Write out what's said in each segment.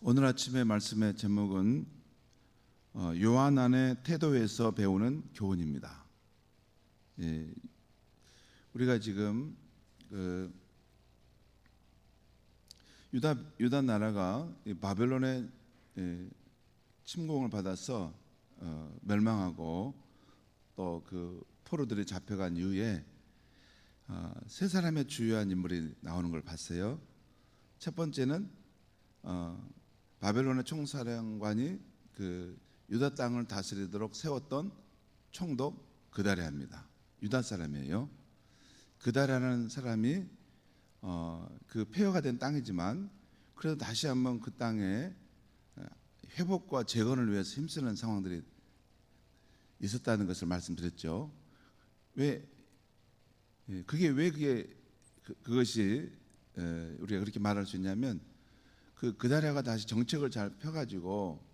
오늘 아침의 말씀의 제목은 어, 요한 안의 태도에서 배우는 교훈입니다. 예, 우리가 지금 그 유다 유다 나라가 이 바벨론의 예, 침공을 받아서 어, 멸망하고 또 그 포로들이 잡혀간 이후에 어, 세 사람의 주요한 인물이 나오는 걸 봤어요. 첫 번째는 어, 바벨론의 총사령관이 그 유다 땅을 다스리도록 세웠던 총독 그다리아입니다. 유다 사람이에요. 그다리아라는 사람이 어, 그 폐허가 된 땅이지만 그래도 다시 한번 그 땅에 회복과 재건을 위해서 힘쓰는 상황들이 있었다는 것을 말씀드렸죠. 왜 예, 그게 왜 그게 그, 그것이 에, 우리가 그렇게 말할 수 있냐면 그 그다리아가 다시 정책을 잘 펴가지고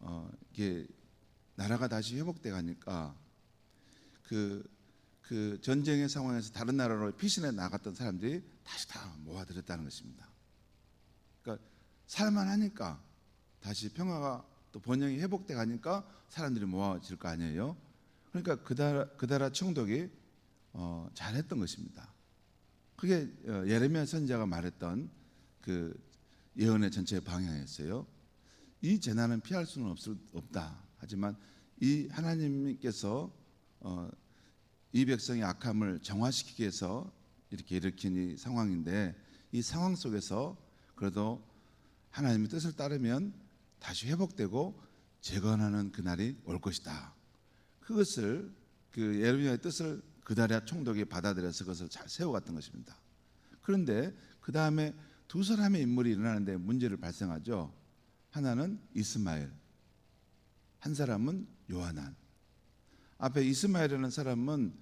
어, 이게 나라가 다시 회복돼 가니까 그, 그 전쟁의 상황에서 다른 나라로 피신해 나갔던 사람들이 다시 다 모아들였다는 것입니다. 그러니까 살만하니까 다시 평화가 또 번영이 회복돼 가니까 사람들이 모아질 거 아니에요. 그러니까 그다라 그다라 총독이 어, 잘했던 것입니다. 그게 어, 예레미야 선지자가 말했던 그 예언의 전체의 방향이었어요. 이 재난은 피할 수는 없을, 없다. 하지만 이 하나님께서 어, 이 백성의 악함을 정화시키기 위해서 이렇게 일으킨 이 상황인데 이 상황 속에서 그래도 하나님의 뜻을 따르면 다시 회복되고 재건하는 그날이 올 것이다. 그것을 그 예레미야의 뜻을 그다리아 총독이 받아들여서 그것을 잘 세워갔던 것입니다. 그런데 그 다음에 두 사람의 인물이 일어나는데 문제를 발생하죠. 하나는 이스마엘, 한 사람은 요하난. 앞에 이스마엘이라는 사람은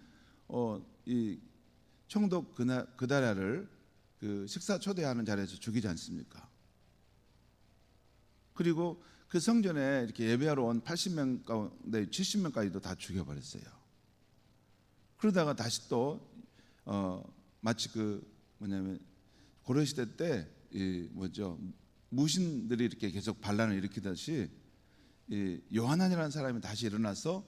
어, 이 총독 그나, 그다라를 그 식사 초대하는 자리에서 죽이지 않습니까? 그리고 그 성전에 이렇게 예배하러 온 80명 가운데 70명까지도 다 죽여버렸어요. 그러다가 다시 또 어, 마치 그 뭐냐면 고려 시대 때 이 뭐죠? 무신들이 이렇게 계속 반란을 일으키듯이 이 요한안이라는 사람이 다시 일어나서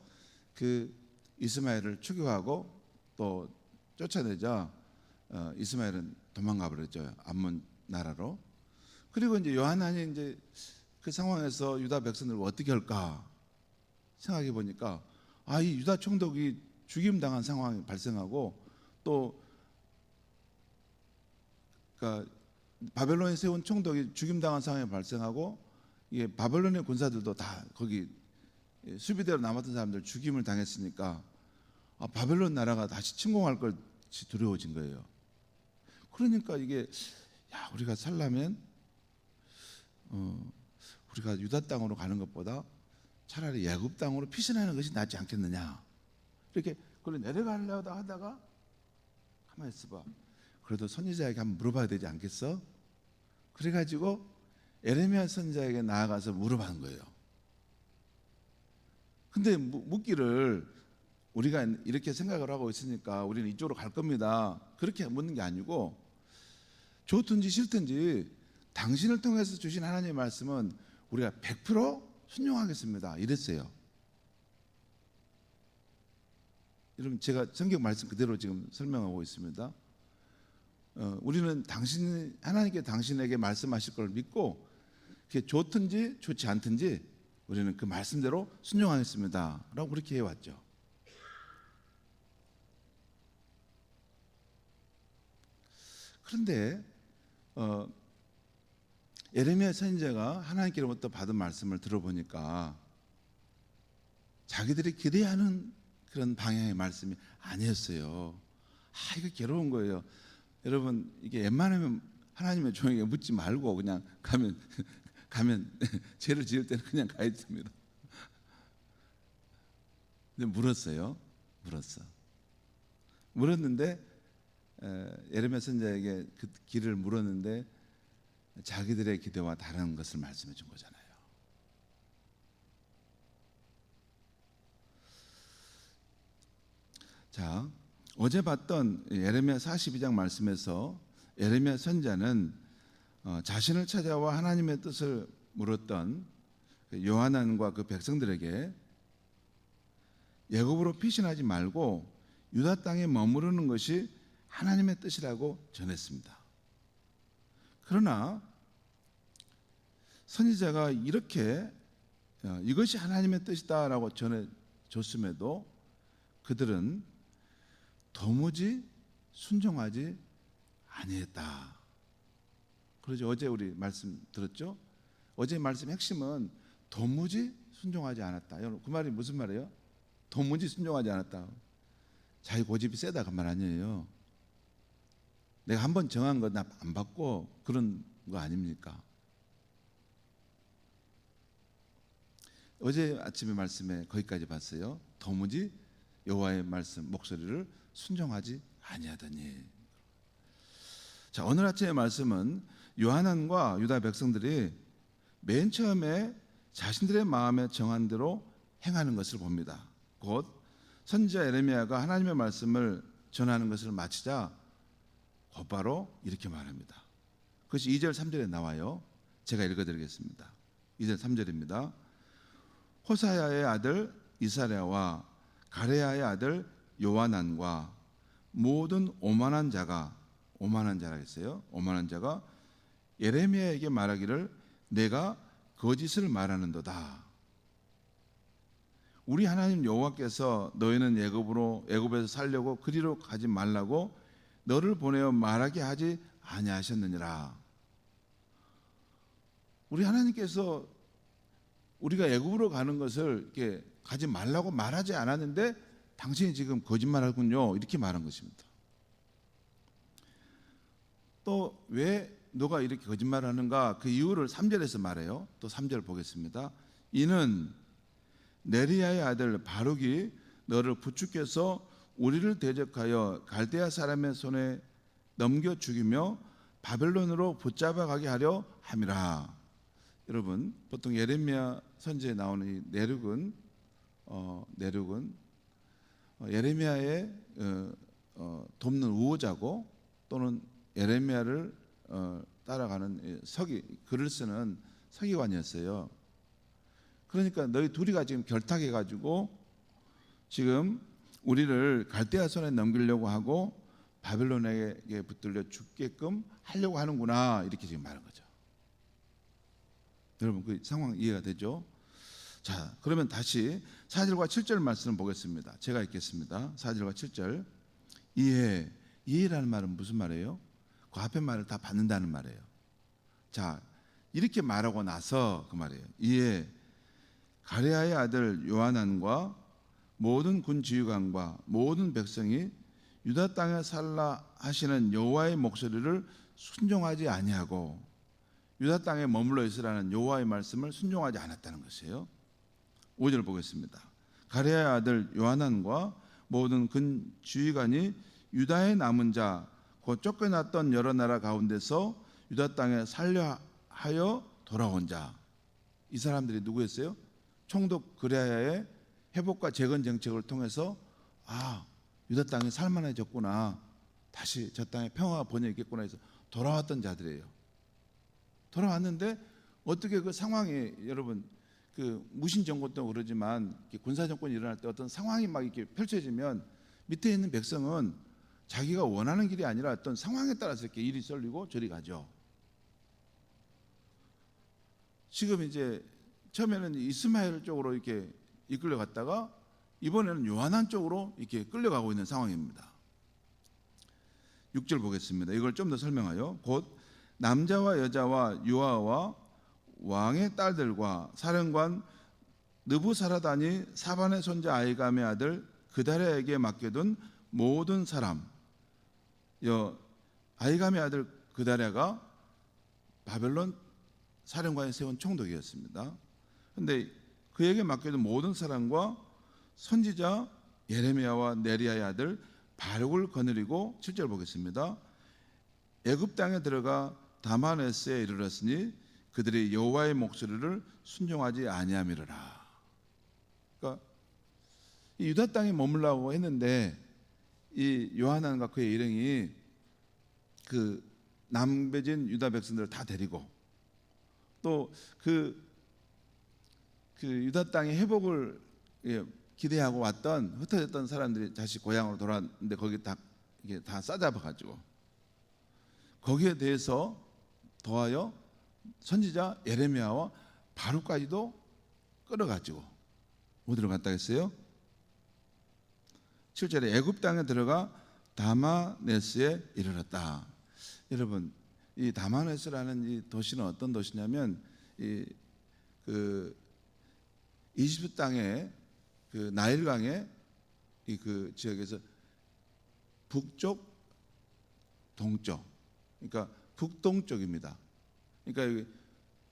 그 이스마엘을 추격하고 또 쫓아내자 어, 이스마엘은 도망가 버렸죠 암몬 나라로. 그리고 이제 요한안이 이제 그 상황에서 유다 백성들을 어떻게 할까 생각해 보니까 아 이 유다 총독이 죽임 당한 상황이 발생하고 또 그러니까 바벨론에 세운 총독이 죽임 당한 상황이 발생하고 이게 바벨론의 군사들도 다 거기 수비대로 남았던 사람들 죽임을 당했으니까 아, 바벨론 나라가 다시 침공할 것이 두려워진 거예요. 그러니까 이게 야 우리가 살려면 어, 우리가 유다 땅으로 가는 것보다 차라리 야굽 땅으로 피신하는 것이 낫지 않겠느냐 이렇게 그걸 내려가려다 하다가 가만히 있어봐 그래도 선지자에게 한번 물어봐야 되지 않겠어? 그래가지고 에레미야 선지자에게 나아가서 물어봤는 거예요. 근데 묻기를 우리가 이렇게 생각을 하고 있으니까 우리는 이쪽으로 갈 겁니다. 그렇게 묻는 게 아니고 좋든지 싫든지 당신을 통해서 주신 하나님의 말씀은 우리가 100% 순종하겠습니다. 이랬어요. 여러분 제가 성경 말씀 그대로 지금 설명하고 있습니다. 어, 우리는 당신 하나님께 당신에게 말씀하실 걸 믿고 그게 좋든지 좋지 않든지 우리는 그 말씀대로 순종하겠습니다라고 그렇게 해왔죠. 그런데 어, 예레미야 선지자가 하나님께로부터 받은 말씀을 들어보니까 자기들이 기대하는 그런 방향의 말씀이 아니었어요. 아 이거 괴로운 거예요. 여러분 이게 웬만하면 하나님의 종에게 묻지 말고 그냥 가면 가면 죄를 지을 때는 그냥 가야 됩니다. 근데 물었어요. 물었어. 물었는데 예레미야 선자에게 그 길을 물었는데 자기들의 기대와 다른 것을 말씀해 준 거잖아요. 자, 어제 봤던 예레미야 42장 말씀에서 예레미야 선자는 어, 자신을 찾아와 하나님의 뜻을 물었던 그 요한안과 그 백성들에게 예굽으로 피신하지 말고 유다 땅에 머무르는 것이 하나님의 뜻이라고 전했습니다. 그러나 선지자가 이렇게 어, 이것이 하나님의 뜻이다라고 전해 줬음에도 그들은 도무지 순종하지 아니했다. 그러죠. 어제 우리 말씀 들었죠? 어제 말씀 핵심은 도무지 순종하지 않았다. 여러분 그 말이 무슨 말이에요? 도무지 순종하지 않았다. 자기 고집이 세다 그 말 아니에요. 내가 한 번 정한 거 나 안 받고 그런 거 아닙니까? 어제 아침에 말씀에 거기까지 봤어요. 도무지 여호와의 말씀 목소리를 순종하지 아니하더니. 자 오늘 아침의 말씀은 요한안과 유다 백성들이 맨 처음에 자신들의 마음에 정한 대로 행하는 것을 봅니다. 곧 선지자 에레미야가 하나님의 말씀을 전하는 것을 마치자 곧바로 이렇게 말합니다. 그것이 2절 3절에 나와요. 제가 읽어 드리겠습니다. 2절 3절입니다. 호사야의 아들 이사랴와 가레야의 아들 요한안과 모든 오만한 자가 오만한 자라 했어요. 오만한 자가 예레미야에게 말하기를 내가 거짓을 말하는도다. 우리 하나님 여호와께서 너희는 애굽으로 애굽에서 살려고 그리로 가지 말라고 너를 보내어 말하게 하지 아니하셨느니라. 우리 하나님께서 우리가 애굽으로 가는 것을 이렇게 가지 말라고 말하지 않았는데 당신이 지금 거짓말하군요. 이렇게 말한 것입니다. 또 왜 너가 이렇게 거짓말하는가 그 이유를 3절에서 말해요. 또 3절 보겠습니다. 이는 네리야의 아들 바룩이 너를 부축해서 우리를 대적하여 갈대아 사람의 손에 넘겨 죽이며 바벨론으로 붙잡아 가게 하려 함이라. 여러분 보통 예레미야 선지에 나오는 이 내륙은 어, 내륙은 어, 예레미야의 어, 어, 돕는 우호자고 또는 예레미야를 어, 따라가는 이 서기 글을 쓰는 서기관이었어요. 그러니까 너희 둘이가 지금 결탁해 가지고 지금 우리를 갈대아 손에 넘기려고 하고 바벨론에게 붙들려 죽게끔 하려고 하는구나 이렇게 지금 말한 거죠. 여러분 그 상황 이해가 되죠? 자, 그러면 다시 4절과 7절 말씀 보겠습니다. 제가 읽겠습니다. 4절과 7절. 이해. 이해라는 말은 무슨 말이에요? 그 앞에 말을 다 받는다는 말이에요. 자, 이렇게 말하고 나서 그 말이에요. 이에 가레아의 아들 요하난과 모든 군 지휘관과 모든 백성이 유다 땅에 살라 하시는 여호와의 목소리를 순종하지 아니하고 유다 땅에 머물러 있으라는 여호와의 말씀을 순종하지 않았다는 것이에요. 5절 보겠습니다. 가레아의 아들 요하난과 모든 근 주의관이 유다의 남은 자, 곧 쫓겨났던 여러 나라 가운데서 유다 땅에 살려 하여 돌아온 자. 이 사람들이 누구였어요? 총독 그레아의 회복과 재건 정책을 통해서 아 유다 땅이 살만해졌구나. 다시 저 땅에 평화가 번영했겠구나 해서 돌아왔던 자들이에요. 돌아왔는데 어떻게 그 상황이 여러분 그 무신 정권도 그러지만 군사 정권이 일어날 때 어떤 상황이 막 이렇게 펼쳐지면 밑에 있는 백성은 자기가 원하는 길이 아니라 어떤 상황에 따라서 이렇게 일이 쏠리고 저리 가죠. 지금 이제 처음에는 이스마엘 쪽으로 이렇게 이끌려 갔다가 이번에는 요한한 쪽으로 이렇게 끌려가고 있는 상황입니다. 6절 보겠습니다. 이걸 좀 더 설명하여 곧 남자와 여자와 유아와 왕의 딸들과 사령관 느부사라단이 사반의 손자 아이감의 아들 그다랴에게 맡겨둔 모든 사람 여 아이감의 아들 그다랴가 바벨론 사령관이 세운 총독이었습니다. 근데 그에게 맡겨둔 모든 사람과 선지자 예레미야와 네리야의 아들 바룩을 거느리고 7절 보겠습니다. 애굽 땅에 들어가 다마네스에 이르렀으니 그들이 여호와의 목소리를 순종하지 아니함이로라. 그러니까 이 유다 땅에 머물라고 했는데 이 요하난과 그의 일행이 그 남배진 유다 백성들을 다 데리고 또그 그 유다 땅의 회복을 예, 기대하고 왔던 흩어졌던 사람들이 다시 고향으로 돌아왔는데 거기 다 이게 다 싸잡아 가지고 거기에 대해서 더하여 선지자 예레미야와 바루까지도 끌어가지고 어디로 갔다 했어요? 7절에 애굽 땅에 들어가 다마네스에 이르렀다. 여러분 이 다마네스라는 이 도시는 어떤 도시냐면 이그 이집트 땅에 그 나일강의 이 그 지역에서 북쪽 동쪽 그러니까 북동쪽입니다. 그러니까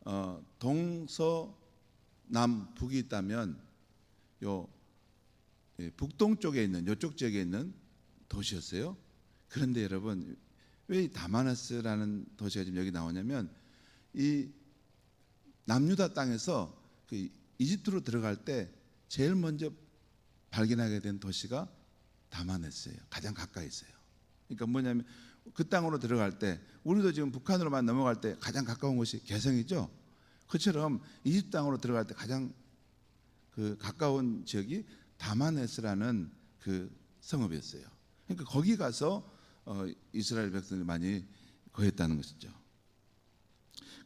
어, 동서 남 북이 있다면 요 예, 북동쪽에 있는 이쪽 지역에 있는 도시였어요. 그런데 여러분 왜이 다마네스라는 도시가 지금 여기 나오냐면 이 남유다 땅에서 그 이집트로 들어갈 때 제일 먼저 발견하게 된 도시가 다마네스예요. 가장 가까이 있어요. 그러니까 뭐냐면 그 땅으로 들어갈 때 우리도 지금 북한으로만 넘어갈 때 가장 가까운 곳이 개성이죠. 그처럼 이집트 땅으로 들어갈 때 가장 그 가까운 지역이 다마네스라는 그 성읍이었어요. 그러니까 거기 가서 어, 이스라엘 백성들이 많이 거했다는 것이죠.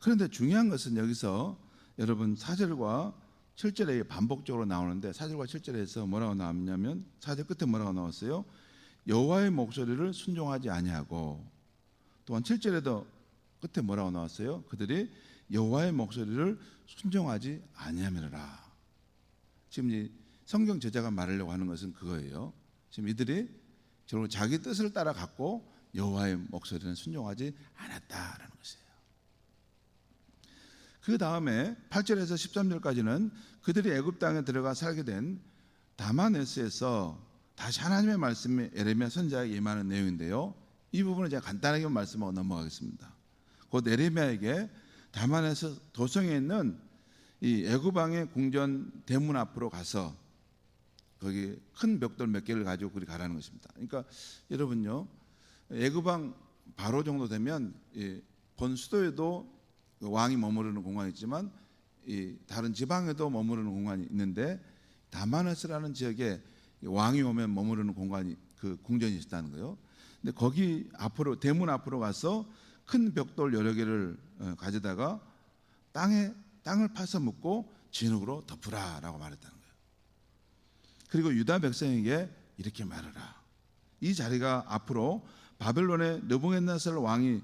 그런데 중요한 것은 여기서 여러분 4절과 7절에 반복적으로 나오는데 4절과 7절에서 뭐라고 나왔냐면 4절 끝에 뭐라고 나왔어요? 여호와의 목소리를 순종하지 아니하고 또한 7절에도 끝에 뭐라고 나왔어요? 그들이 여호와의 목소리를 순종하지 아니하면라. 지금 이 성경 제자가 말하려고 하는 것은 그거예요. 지금 이들이 결국 자기 뜻을 따라 갖고 여호와의 목소리는 순종하지 않았다라는 것이에요. 그 다음에 8절에서 13절까지는 그들이 애굽 땅에 들어가 살게 된 다마네스에서 다시 하나님의 말씀이 에레미야 선자에게 임하는 내용인데요. 이 부분을 제가 간단하게 말씀하고 넘어가겠습니다. 곧 에레미야에게 다마네스 도성에 있는 이 애굽 왕의 궁전 대문 앞으로 가서 거기 큰 벽돌 몇 개를 가지고 그리 가라는 것입니다. 그러니까 여러분요 애굽 왕 바로 정도 되면 이본 수도에도 그 왕이 머무르는 공간이 있지만 이 다른 지방에도 머무르는 공간이 있는데 다마네스라는 지역에 이 왕이 오면 머무르는 공간이 그 궁전이 있다는 거예요. 근데 거기 앞으로 대문 앞으로 가서 큰 벽돌 여러 개를 어, 가져다가 땅에 땅을 파서 묻고 진흙으로 덮으라라고 말했다는 거예요. 그리고 유다 백성에게 이렇게 말하라. 이 자리가 앞으로 바벨론의 느부갓네살 왕이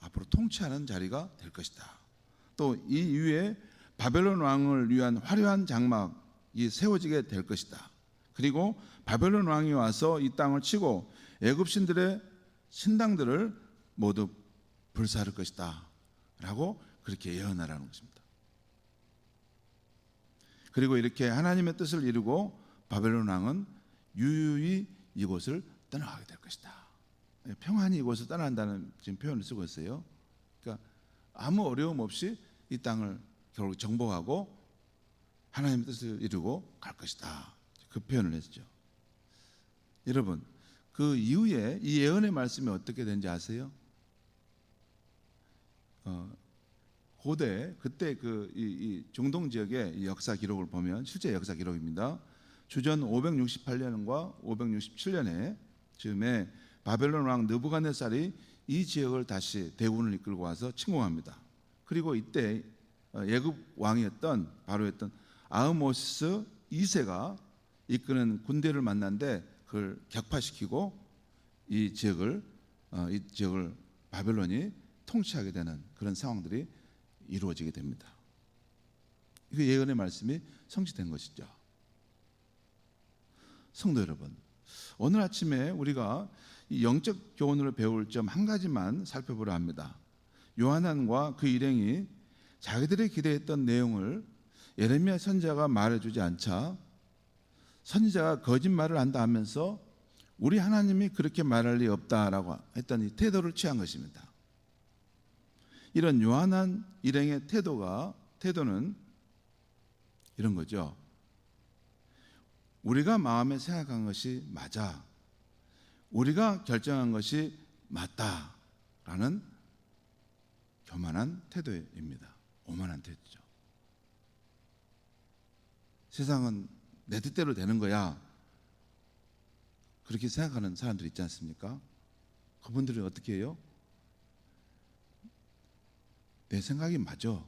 앞으로 통치하는 자리가 될 것이다. 또 이 위에 바벨론 왕을 위한 화려한 장막이 세워지게 될 것이다. 그리고 바벨론 왕이 와서 이 땅을 치고 애굽 신들의 신당들을 모두 불사할 것이다. 라고 그렇게 예언하라는 것입니다. 그리고 이렇게 하나님의 뜻을 이루고 바벨론 왕은 유유히 이곳을 떠나가게 될 것이다. 평안히 이곳을 떠난다는 지금 표현을 쓰고 있어요. 그러니까 아무 어려움 없이 이 땅을 결국 정복하고 하나님의 뜻을 이루고 갈 것이다. 그 표현을 했죠. 여러분, 그 이후에 이 예언의 말씀이 어떻게 된지 아세요? 어, 고대 그때 그이 중동 지역의 이 역사 기록을 보면 실제 역사 기록입니다. 주전 568년과 567년에 즈음에 바벨론 왕 느부갓네살이 이 지역을 다시 대군을 이끌고 와서 침공합니다. 그리고 이때 어, 예굽 왕이었던 바로였던 아흐모시스 2세가 이끄는 군대를 만난데 그걸 격파시키고 이 지역을 어, 이 지역을 바벨론이 통치하게 되는 그런 상황들이 이루어지게 됩니다. 이거 예언의 말씀이 성취된 것이죠. 성도 여러분, 오늘 아침에 우리가 이 영적 교훈으로 배울 점 한 가지만 살펴보려 합니다. 요한안과 그 일행이 자기들이 기대했던 내용을 예레미야 선자가 말해주지 않자 선지자가 거짓말을 한다 하면서 우리 하나님이 그렇게 말할 리 없다라고 했던 이 태도를 취한 것입니다. 이런 요한한 일행의 태도가 태도는 이런 거죠. 우리가 마음에 생각한 것이 맞아. 우리가 결정한 것이 맞다. 라는 교만한 태도입니다. 오만한 태도죠. 세상은 내 뜻대로 되는 거야. 그렇게 생각하는 사람들이 있지 않습니까? 그분들은 어떻게 해요? 내 생각이 맞아.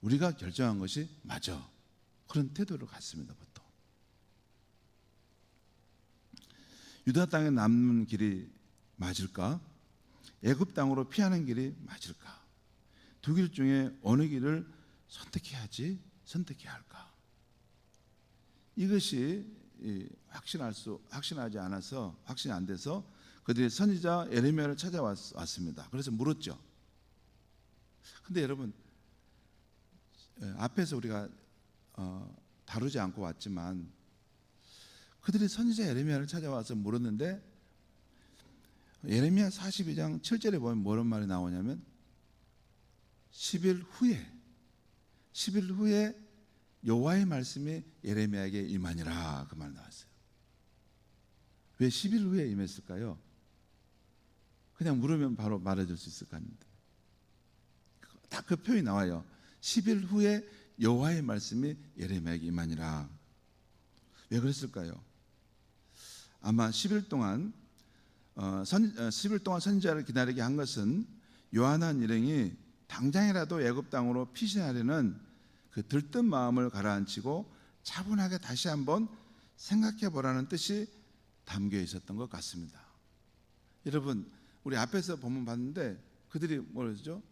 우리가 결정한 것이 맞아. 그런 태도를 갖습니다, 보통. 유다 땅에 남는 길이 맞을까? 애굽 땅으로 피하는 길이 맞을까? 두 길 중에 어느 길을 선택해야지 선택해야 할까? 이것이 이, 확신할 수 확신하지 않아서 확신이 안 돼서 그들이 선지자 에레미야를 찾아왔습니다. 그래서 물었죠. 근데 여러분 에, 앞에서 우리가 어, 다루지 않고 왔지만 그들이 선지자 에레미야를 찾아와서 물었는데 예레미야 42장 7절에 보면 뭐런 말이 나오냐면 10일 후에 10일 후에 여호와의 말씀이 예레미야에게 임하니라 그 말 나왔어요. 왜 10일 후에 임했을까요? 그냥 물으면 바로 말해줄 수 있을 것 같은데 딱그 표현이 나와요. 10일 후에 여호와의 말씀이 예레미야에게 임하니라. 왜 그랬을까요? 아마 10일 동안 어, 선, 어, 10일 동안 선지자를 기다리게 한 것은 요한한 일행이 당장이라도 애굽 땅으로 피신하려는 그 들뜬 마음을 가라앉히고 차분하게 다시 한번 생각해 보라는 뜻이 담겨 있었던 것 같습니다. 여러분, 우리 앞에서 본문 봤는데 그들이 뭐랬죠?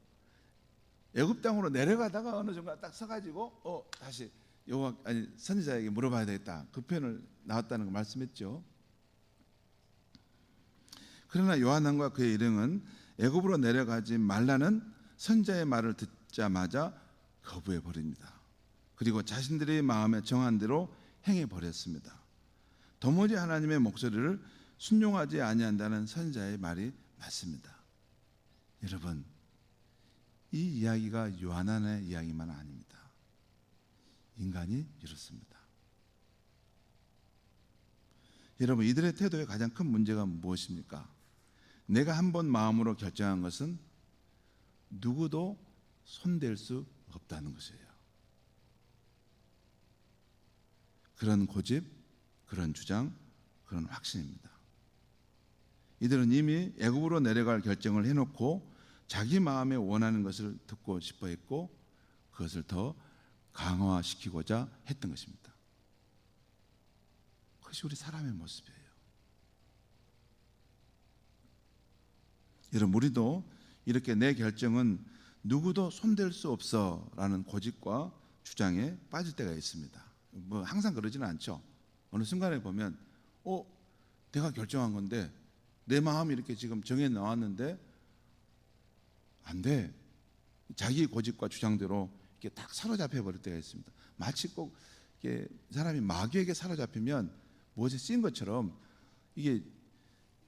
애굽 땅으로 내려가다가 어느 정도 딱 서가지고 어 다시 여호와 아니 선지자에게 물어봐야 되겠다 그 표현을 나왔다는 거 말씀했죠. 그러나 요한왕과 그의 일행은 애굽으로 내려가지 말라는 선자의 말을 듣자마자 거부해 버립니다. 그리고 자신들의 마음에 정한 대로 행해 버렸습니다. 도무지 하나님의 목소리를 순종하지 아니한다는 선자의 말이 맞습니다. 여러분, 이 이야기가 요한안의 이야기만 아닙니다. 인간이 이렇습니다. 여러분, 이들의 태도의 가장 큰 문제가 무엇입니까? 내가 한 번 마음으로 결정한 것은 누구도 손댈 수 없다는 것이에요. 그런 고집, 그런 주장, 그런 확신입니다. 이들은 이미 애굽으로 내려갈 결정을 해놓고 자기 마음에 원하는 것을 듣고 싶어 했고 그것을 더 강화시키고자 했던 것입니다. 그것이 우리 사람의 모습이에요. 여러분 우리도 이렇게 내 결정은 누구도 손댈 수 없어라는 고집과 주장에 빠질 때가 있습니다. 뭐 항상 그러지는 않죠. 어느 순간에 보면 어 내가 결정한 건데 내 마음이 이렇게 지금 정해 나왔는데 안 돼. 자기 고집과 주장대로 이렇게 딱 사로잡혀 버릴 때가 있습니다. 마치 꼭 이게 사람이 마귀에게 사로잡히면 무엇에 쓰인 것처럼 이게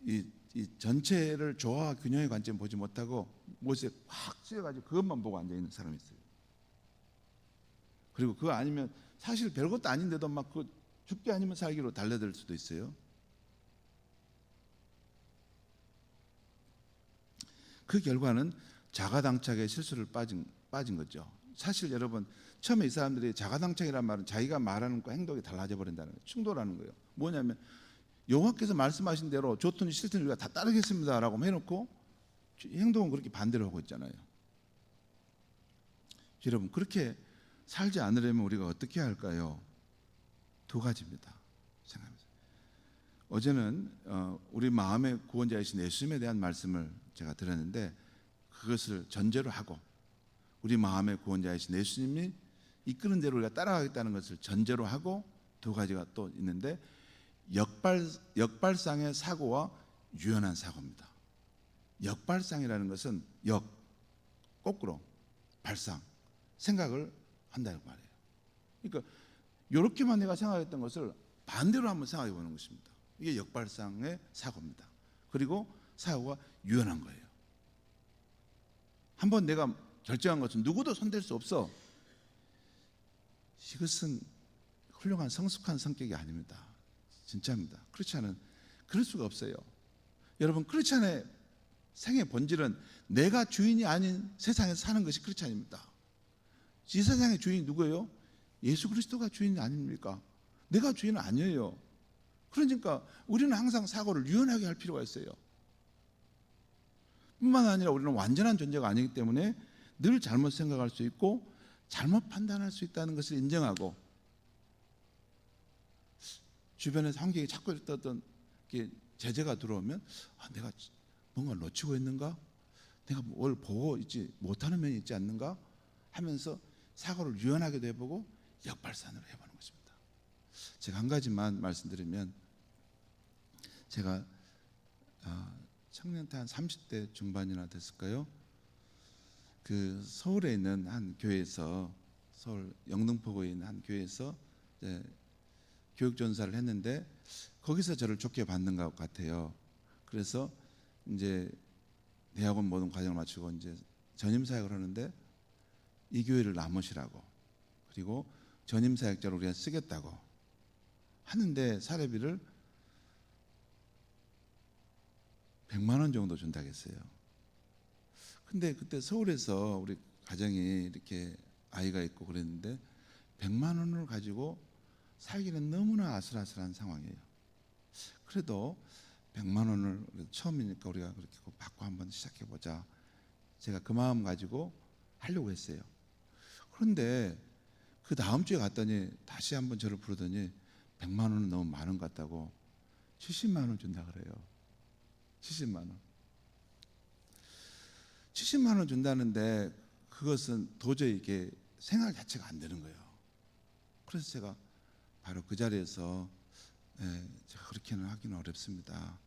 이, 이 전체를 조화 균형의 관점 보지 못하고 무엇에 확 쓰여가지고 그것만 보고 앉아 있는 사람이 있어요. 그리고 그거 아니면 사실 별것도 아닌데도 막 그 죽기 아니면 살기로 달려들 수도 있어요. 그 결과는 자가당착의 실수를 빠진 빠진 거죠. 사실 여러분 처음에 이 사람들이 자가당착이라는 말은 자기가 말하는 거 행동이 달라져 버린다는 거예요. 충돌하는 거예요. 뭐냐면 여호와께서 말씀하신 대로 좋든 싫든 우리가 다 따르겠습니다라고 해놓고 행동은 그렇게 반대로 하고 있잖아요. 여러분 그렇게 살지 않으려면 우리가 어떻게 할까요? 두 가지입니다. 생각합니다. 어제는 어, 우리 마음의 구원자이신 예수님에 대한 말씀을 제가 들었는데 그것을 전제로 하고 우리 마음의 구원자이신 예수님이 이끄는 대로 우리가 따라가겠다는 것을 전제로 하고 두 가지가 또 있는데 역발 역발상의 사고와 유연한 사고입니다. 역발상이라는 것은 역 거꾸로 발상 생각을 한다는 말이에요. 그러니까 이렇게만 내가 생각했던 것을 반대로 한번 생각해 보는 것입니다. 이게 역발상의 사고입니다. 그리고 사고가 유연한 거예요. 한번 내가 결정한 것은 누구도 손댈 수 없어. 이것은 훌륭한 성숙한 성격이 아닙니다. 진짜입니다. 그렇지 않은 그럴 수가 없어요. 여러분 그렇지 않아요. 생의 본질은 내가 주인이 아닌 세상에서 사는 것이 그렇지 아닙니다. 이 세상의 주인이 누구예요? 예수 그리스도가 주인 아닙니까? 내가 주인은 아니에요. 그러니까 우리는 항상 사고를 유연하게 할 필요가 있어요. 뿐만 아니라 우리는 완전한 존재가 아니기 때문에 늘 잘못 생각할 수 있고 잘못 판단할 수 있다는 것을 인정하고 주변에서 환경이 자꾸 어떤 제재가 들어오면 아, 내가 뭔가 놓치고 있는가? 내가 뭘 보고 있지 못하는 면이 있지 않는가? 하면서 사고를 유연하게도 해보고 역발산으로 해보는 것입니다. 제가 한 가지만 말씀드리면 제가 아, 청년 때 한 30대 중반이나 됐을까요? 그 서울에 있는 한 교회에서 서울 영등포구에 있는 한 교회에서 교육 전사를 했는데 거기서 저를 좋게 받는 것 같아요. 그래서 이제 대학원 모든 과정을 마치고 이제 전임 사역을 하는데 이 교회를 남으시라고 그리고 전임 사역자를 우리가 쓰겠다고 하는데 사례비를 100만 원 정도 준다고 했어요. 근데 그때 서울에서 우리 가정이 이렇게 아이가 있고 그랬는데 100만 원을 가지고 살기는 너무나 아슬아슬한 상황이에요. 그래도 100만 원을 처음이니까 우리가 그렇게 받고 한번 시작해 보자. 제가 그 마음 가지고 하려고 했어요. 그런데 그 다음 주에 갔더니 다시 한번 저를 부르더니 100만 원은 너무 많은 것 같다고 70만 원 준다 그래요. 70만 원. 70만 원 준다는데 그것은 도저히 이게 생활 자체가 안 되는 거예요. 그래서 제가 바로 그 자리에서 예, 제가 그렇게는 하기는 어렵습니다.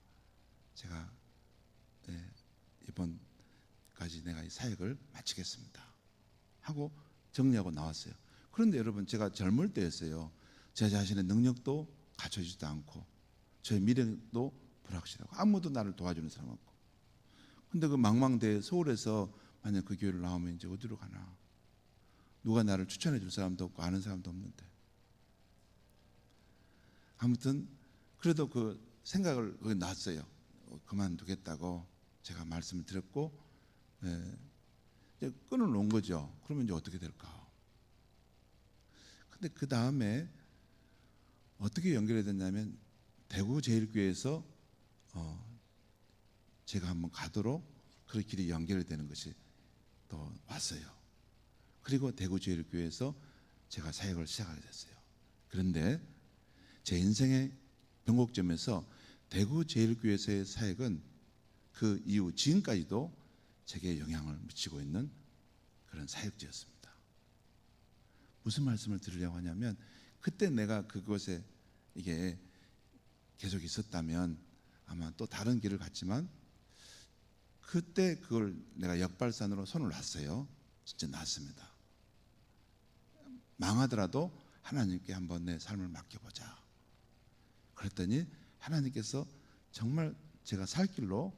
제가 예, 이번까지 내가 이 사역을 마치겠습니다. 하고 정리하고 나왔어요. 그런데 여러분 제가 젊을 때였어요. 제 자신의 능력도 갖춰지지도 않고 저의 미래도 불확실하고 아무도 나를 도와주는 사람 없고 근데 그 망망대해 서울에서 만약 그 교회를 나오면 이제 어디로 가나 누가 나를 추천해 줄 사람도 없고 아는 사람도 없는데 아무튼 그래도 그 생각을 거기 놨어요 어, 그만두겠다고 제가 말씀을 드렸고 예, 이제 끊어 놓은 거죠 그러면 이제 어떻게 될까 근데 그 다음에 어떻게 연결이 됐냐면 대구 제일교회에서 어, 제가 한번 가도록 그 길이 연결이 되는 것이 또 왔어요. 그리고 대구 제일교회에서 제가 사역을 시작하게 됐어요. 그런데 제 인생의 변곡점에서 대구 제일교회에서의 사역은 그 이후 지금까지도 제게 영향을 미치고 있는 그런 사역지였습니다. 무슨 말씀을 드리려고 하냐면 그때 내가 그곳에 이게 계속 있었다면 아마 또 다른 길을 갔지만 그때 그걸 내가 역발산으로 손을 놨어요. 진짜 놨습니다. 망하더라도 하나님께 한번 내 삶을 맡겨보자. 그랬더니 하나님께서 정말 제가 살 길로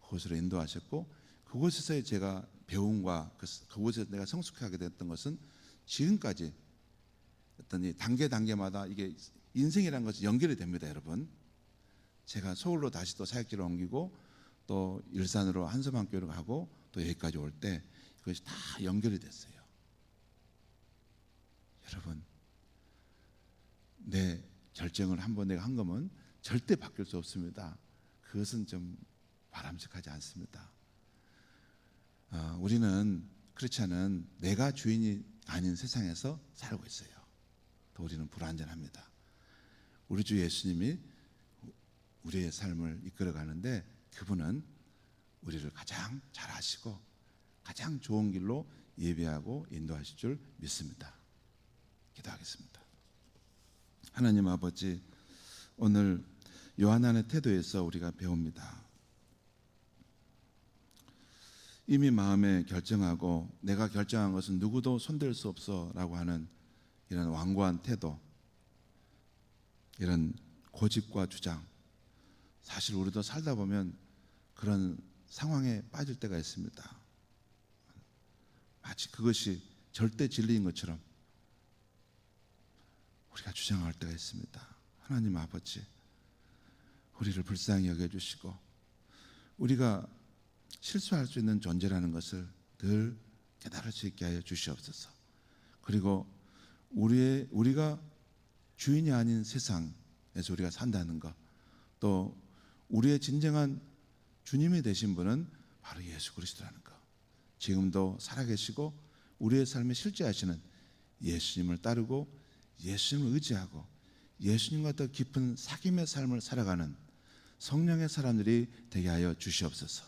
그곳으로 인도하셨고 그곳에서의 제가 배움과 그- 그곳에서 내가 성숙하게 됐던 것은 지금까지 어떤 이 단계 단계마다 이게 인생이라는 것이 연결이 됩니다, 여러분. 제가 서울로 다시 또 사역지를 옮기고 또 일산으로 한섬학교를 가고 또 여기까지 올 때 그것이 다 연결이 됐어요. 여러분, 내 결정을 한 번 내가 한 거면 절대 바뀔 수 없습니다. 그것은 좀 바람직하지 않습니다. 어, 우리는 그렇지 않은 내가 주인이 아닌 세상에서 살고 있어요. 또 우리는 불안전합니다. 우리 주 예수님이 우리의 삶을 이끌어 가는데 그분은 우리를 가장 잘 아시고 가장 좋은 길로 예배하고 인도하실 줄 믿습니다. 기도하겠습니다. 하나님 아버지 오늘 요한안의 태도에서 우리가 배웁니다. 이미 마음에 결정하고 내가 결정한 것은 누구도 손댈 수 없어라고 하는 이런 완고한 태도, 이런 고집과 주장. 사실 우리도 살다 보면 그런 상황에 빠질 때가 있습니다. 마치 그것이 절대 진리인 것처럼 우리가 주장할 때가 있습니다. 하나님 아버지, 우리를 불쌍히 여겨주시고 우리가 실수할 수 있는 존재라는 것을 늘 깨달을 수 있게 하여 주시옵소서. 그리고 우리의 우리가 주인이 아닌 세상에서 우리가 산다는 것, 또 우리의 진정한 주님이 되신 분은 바로 예수 그리스도라는 것. 지금도 살아계시고 우리의 삶에 실제하시는 예수님을 따르고 예수님을 의지하고 예수님과 더 깊은 사귐의 삶을 살아가는 성령의 사람들이 되게 하여 주시옵소서.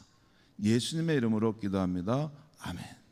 예수님의 이름으로 기도합니다. 아멘.